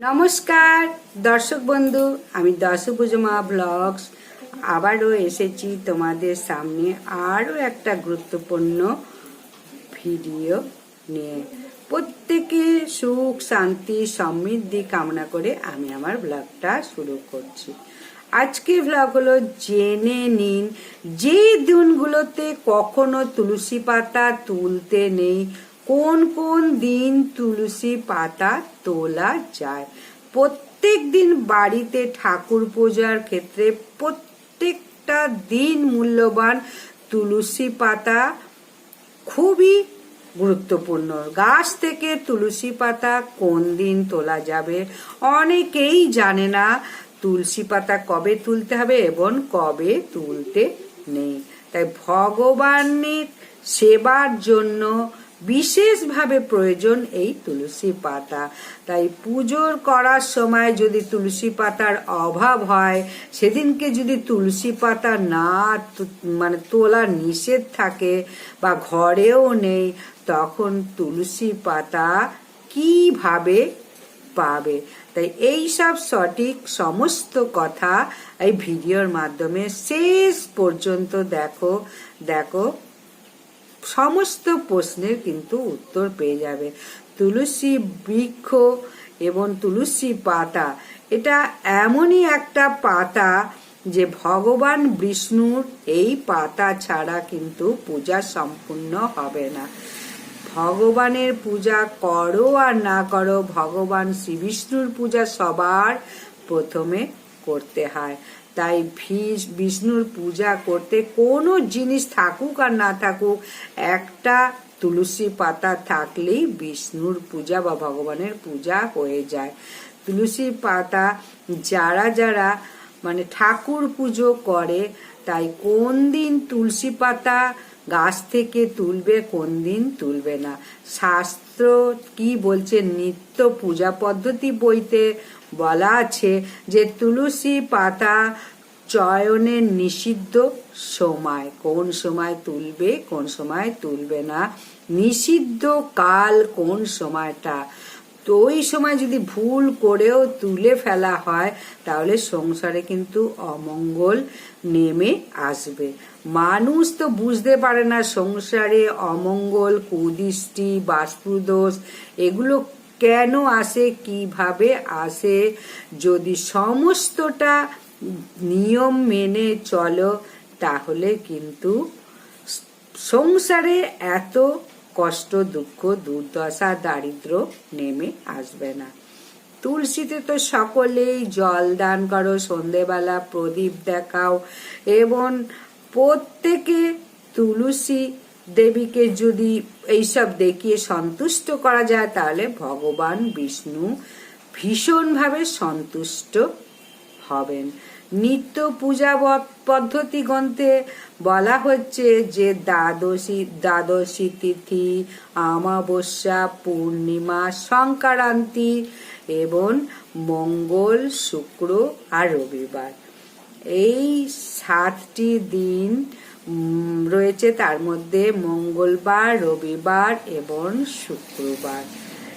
নমস্কার, দর্শক বন্ধু, আমি দশভুজমা ব্লগস। আবারও এসেছি তোমাদের সামনে আরও একটা গুরুত্বপূর্ণ ভিডিও নিয়ে। প্রত্যেকে সুখ, শান্তি, সমৃদ্ধি কামনা করে আমি আমার ব্লগটা শুরু করছি। আজকে ব্লগ হলো জেনে নিন, যে দিনগুলোতে কখনো তুলসী পাতা তুলতে নেই কোন কোন দিন তুলসী পাতা তোলা যায়? প্রত্যেক দিন বাড়িতে ঠাকুর পূজার ক্ষেত্রে প্রত্যেকটা দিন মূল্যবান তুলসী পাতা খুবই গুরুত্বপূর্ণ। গাছ থেকে তুলসী পাতা কোন দিন তোলা যাবে? অনেকেই জানে না তুলসী পাতা কবে তুলতে হবে এবং কবে তুলতে নেই। তাই ভগবানের সেবার জন্য বিশেষভাবে প্রয়োজন এই তুলসী পাতা। তাই পুজোর করার সময় যদি তুলসী পাতার অভাব হয়, সেদিনকে যদি তুলসী পাতা না মানে তোলা নিষেধ থাকে বা ঘরেও নেই, তখন তুলসী পাতা কীভাবে পাবে? তাই এই সব সঠিক সমস্ত কথা এই ভিডিওর মাধ্যমে শেষ পর্যন্ত দেখো দেখো। সমস্ত প্রশ্নের কিন্তু উত্তর পেয়ে যাবে। তুলসী বৃক্ষ এবং তুলসী পাতা, এটা এমনই একটা পাতা যে ভগবান বিষ্ণুর এই পাতা ছাড়া কিন্তু পূজা সম্পূর্ণ হবে না। ভগবানের পূজা করো আর না করো, ভগবান শ্রী বিষ্ণুর পূজা সবার প্রথমে করতে হয়। তাই বিষ্ণুর পূজা করতে কোনো জিনিস থাকুক আর না থাকুক, একটা তুলসী পাতা থাকলেই বিষ্ণুর পূজা বা ভগবানের পূজা হয়ে যায়। তুলসী পাতা যারা যারা মানে ঠাকুর পুজো করে, তাই কোন দিন তুলসী পাতা গাছ থেকে তুলবে, কোন দিন তুলবে না। শাস্ত্র কি বলছে? নিত্য পূজা পদ্ধতি বইতে বলা আছে যে তুলসী পাতা চয়নের নিষিদ্ধ সময়। কোন সময় তুলবে, কোন সময় তুলবে না। নিষিদ্ধ কাল কোন সময়টা? তো ওই সময় যদি ভুল করেও তুলে ফেলা হয়, তাহলে সংসারে কিন্তু অমঙ্গল নেমে আসবে। মানুষ তো বুঝতে পারে না সংসারে অমঙ্গল, কুদৃষ্টি, বাস্তুদোষ, এগুলো কেন আসে, কীভাবে আসে? যদি সমস্তটা নিয়ম মেনে চলো, তাহলে কিন্তু সংসারে এত কষ্ট, দুঃখ, দুর্দশা, দারিদ্র নেমে আসবে না। তুলসীতে তো সকলেই জল দান করো, সন্ধেবেলা প্রদীপ দেখাও এবং প্রত্যেকে তুলসী দেবীকে যদি এইসব দেখিয়ে সন্তুষ্ট করা যায়, তাহলে ভগবান বিষ্ণু ভীষণভাবে সন্তুষ্ট হবেন। নিত্য পূজা পদ্ধতি গ্রন্থে বলা হচ্ছে যে দ্বাদশী দ্বাদশী তিথি, অমাবস্যা, পূর্ণিমা, সংক্রান্তি এবং মঙ্গল, শুক্র আর রবিবার। এই সাতটি দিন রয়েছে। তার মধ্যে মঙ্গলবার, রবিবার এবং শুক্রবার।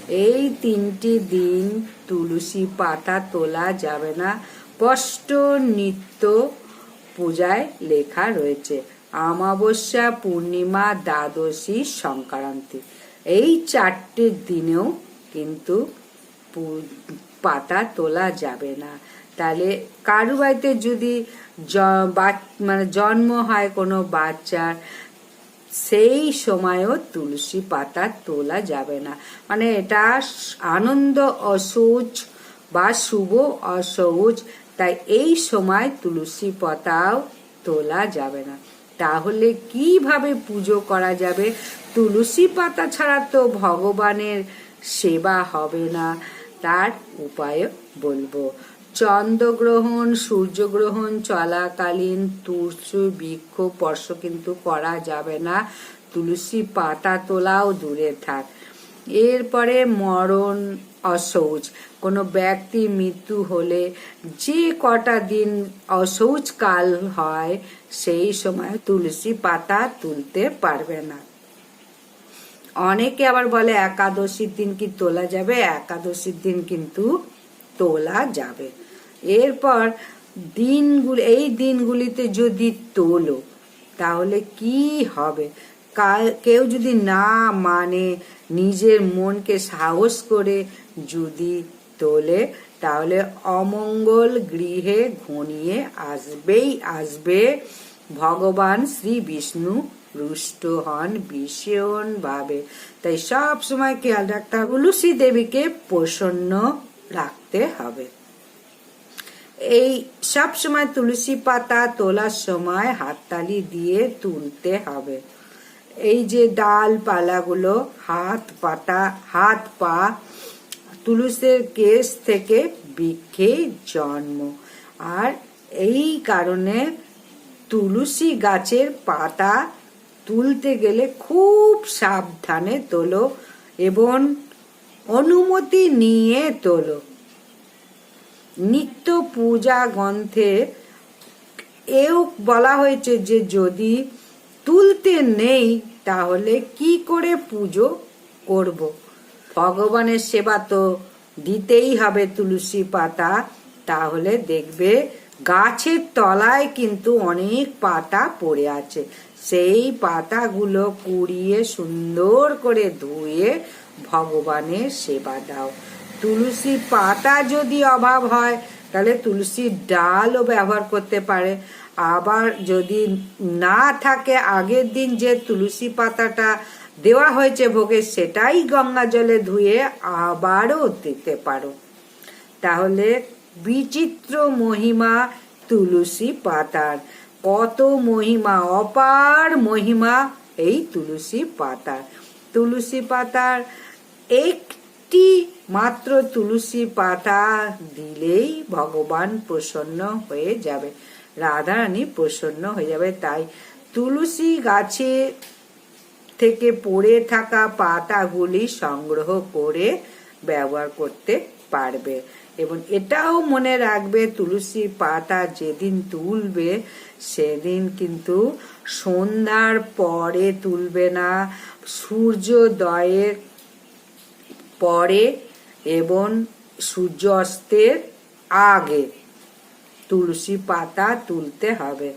এই তিনটি দিন তুলসী পাতা তোলা যাবে না। স্পষ্ট নিত্য পূজায় লেখা রয়েছে, অমাবস্যা পূর্ণিমা, দ্বাদশী, সংক্রান্তি। এই চারটে দিনেও কিন্তু পাতা তোলা যাবে না। তাহলে কারু বাড়িতে যদি মানে জন্ম হয় কোনো বাচ্চার, সেই সময়ও তুলসী পাতা তোলা যাবে না। মানে এটা আনন্দ অসৌচ বা শুভ অসৌচ তাই এই সময় তুলসী পাতাও তোলা যাবে না। তাহলে কীভাবে পুজো করা যাবে? তুলসী পাতা ছাড়া তো ভগবানের সেবা হবে না, তার উপায় বলব। চন্দ্রগ্রহণ, সূর্যগ্রহণ চলাকালীন তুলসী বৃক্ষ স্পর্শ কিন্তু করা যাবে না। তুলসী পাতা তোলাও দূরে থাক। এরপরে মরণ অসৌচ কোনো ব্যক্তি মৃত্যু হলে যে কটা দিন অসৌচ কাল হয়, সেই সময় তুলসী পাতা তুলতে পারবে না। অনেকে আবার বলে, একাদশীর দিন কি তোলা যাবে? একাদশীর দিন কিন্তু তোলা যাবে। এরপর দিনগুলি, এই দিনগুলিতে যদি তোলো, তাহলে কি হবে? কেউ যদি না মানে নিজের মনকে সাহস করে যদি তোলে, তাহলে অমঙ্গল গৃহে ঘনিয়ে আসবেই আসবে। ভগবান শ্রী বিষ্ণু রুষ্ট হন ভীষণ ভাবে। তাই সব সময় খেয়াল রাখতে হবে তুলসী দেবীকে প্রসন্ন রাখতে হবে। এই সব সময় তুলসী পাতা তোলার সময় হাততালি দিয়ে তুলতে হবে। এই যে ডাল পালাগুলো হাত পাতা হাত পা, তুলসের কেস থেকে বৃক্ষে জন্ম। আর এই কারণে তুলসী গাছের পাতা তুলতে গেলে খুব সাবধানে তোলো এবং অনুমতি নিয়ে তোলো। নিত্য পূজা গ্রন্থে এও বলা হয়েছে যে যদি তুলতে নেই, তাহলে কি করে পুজো করব? ভগবানের সেবা তো দিতেই হবে তুলসী পাতা, তাহলে দেখবে গাছের তলায় কিন্তু অনেক পাতা পড়ে আছে। সেই পাতাগুলো কুড়িয়ে সুন্দর করে ধুয়ে ভগবানের সেবা দাও। তুলসী পাতা যদি অভাব হয়, তাহলে তুলসীর ডালও ব্যবহার করতে পারে। আবার যদি না থাকে, আগের দিন যে তুলসী পাতাটা দেওয়া হয়েছে ভোগে, সেটাই গঙ্গা জলে ধুয়ে আবারও দিতে পারো। তাহলে বিচিত্র মহিমা তুলসী পাতার। কত মহিমা, অপার মহিমা এই তুলসী পাতার। তুলসী পাতার একটি মাত্র তুলসী পাতা দিলেই ভগবান প্রসন্ন হয়ে যাবে। রাধারানী প্রসন্ন হয়ে যাবে। তাই তুলসী গাছে থেকে পড়ে থাকা পাতাগুলি সংগ্রহ করে ব্যবহার করতে পারবে। এবং এটাও মনে রাখবে তুলসী পাতা যেদিন তুলবে, সেদিন কিন্তু সন্ধ্যার পরে তুলবে না, সূর্যোদয়ের পরে এবং সূর্য অস্তের আগে। তুলসী পাতা তুলতে হবে।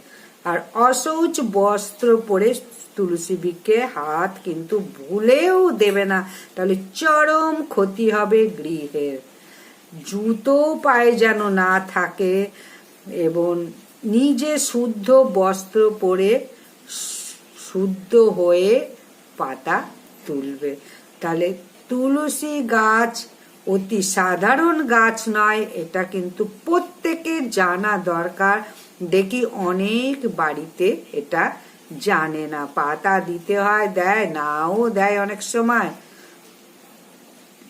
আর অসৌচ বস্ত্র পরে তুলসী বিকে হাত কিন্তু ভুলেও দেবে না। তাহলে চরম ক্ষতি হবে গৃহের। জুতো পায়ে যেন না থাকে এবং নিজে শুদ্ধ বস্ত্র পরে শুদ্ধ হয়ে পাতা তুলবে। তাহলে তুলসী গাছ অতি সাধারণ গাছ নয়, এটা কিন্তু প্রত্যেকের জানা দরকার। দেখি অনেক বাড়িতে এটা জানে না, পাতা দিতে হয়, দেয়, নাও দেয় অনেক সময়।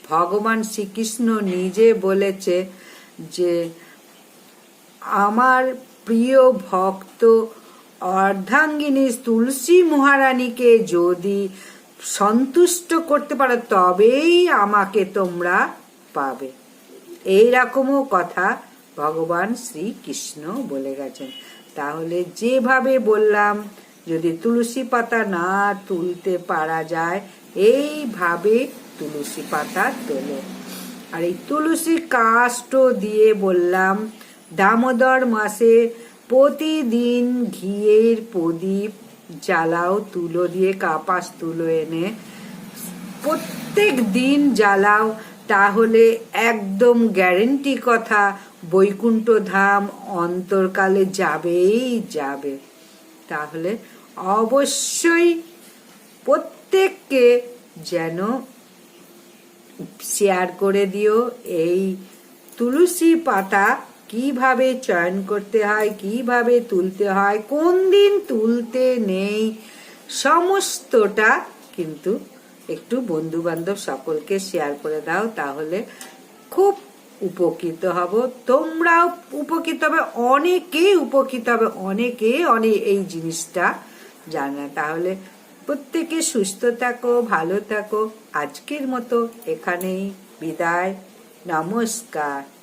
ভগবান শ্রীকৃষ্ণ নিজে বলেছে যে, আমার প্রিয় ভক্ত অর্ধাঙ্গিনী তুলসী মহারানীকে যদি সন্তুষ্ট করতে পারো, তবেই আমাকে তোমরা পাবে। এই রকমও কথা ভগবান শ্রীকৃষ্ণ বলে গেছেন। তাহলে যেভাবে বললাম, যদি তুলসী পাতা না তুলতে পারা যায়, এইভাবে তুলসী পাতা তোলে। আর এই তুলসী কাষ্ট দিয়ে বললাম, দামোদর মাসে প্রতিদিন ঘিয়ের প্রদীপ জ্বালাও, তুলো দিয়ে কাপাস তুলো এনে, প্রত্যেক দিন জ্বালাও। তাহলে একদম গ্যারেন্টি কথা বৈকুণ্ঠ ধাম অন্তরকালে যাবেই যাবে। তাহলে অবশ্যই প্রত্যেককে যেন শেয়ার করে দিও এই তুলসী পাতা, কীভাবে চয়ন করতে হয়, কীভাবে তুলতে হয়, কোন দিন তুলতে নেই, সমস্তটা কিন্তু একটু বন্ধু বান্ধব সকলকে শেয়ার করে দাও, তাহলে খুব উপকৃত হব। তোমরাও উপকৃত হবে, অনেকেই উপকৃত হবে অনেকে অনেক এই জিনিসটা জানা তাহলে প্রত্যেকে সুস্থ থাকো, ভালো থাকো। আজকের মতো এখানেই বিদায়। নমস্কার।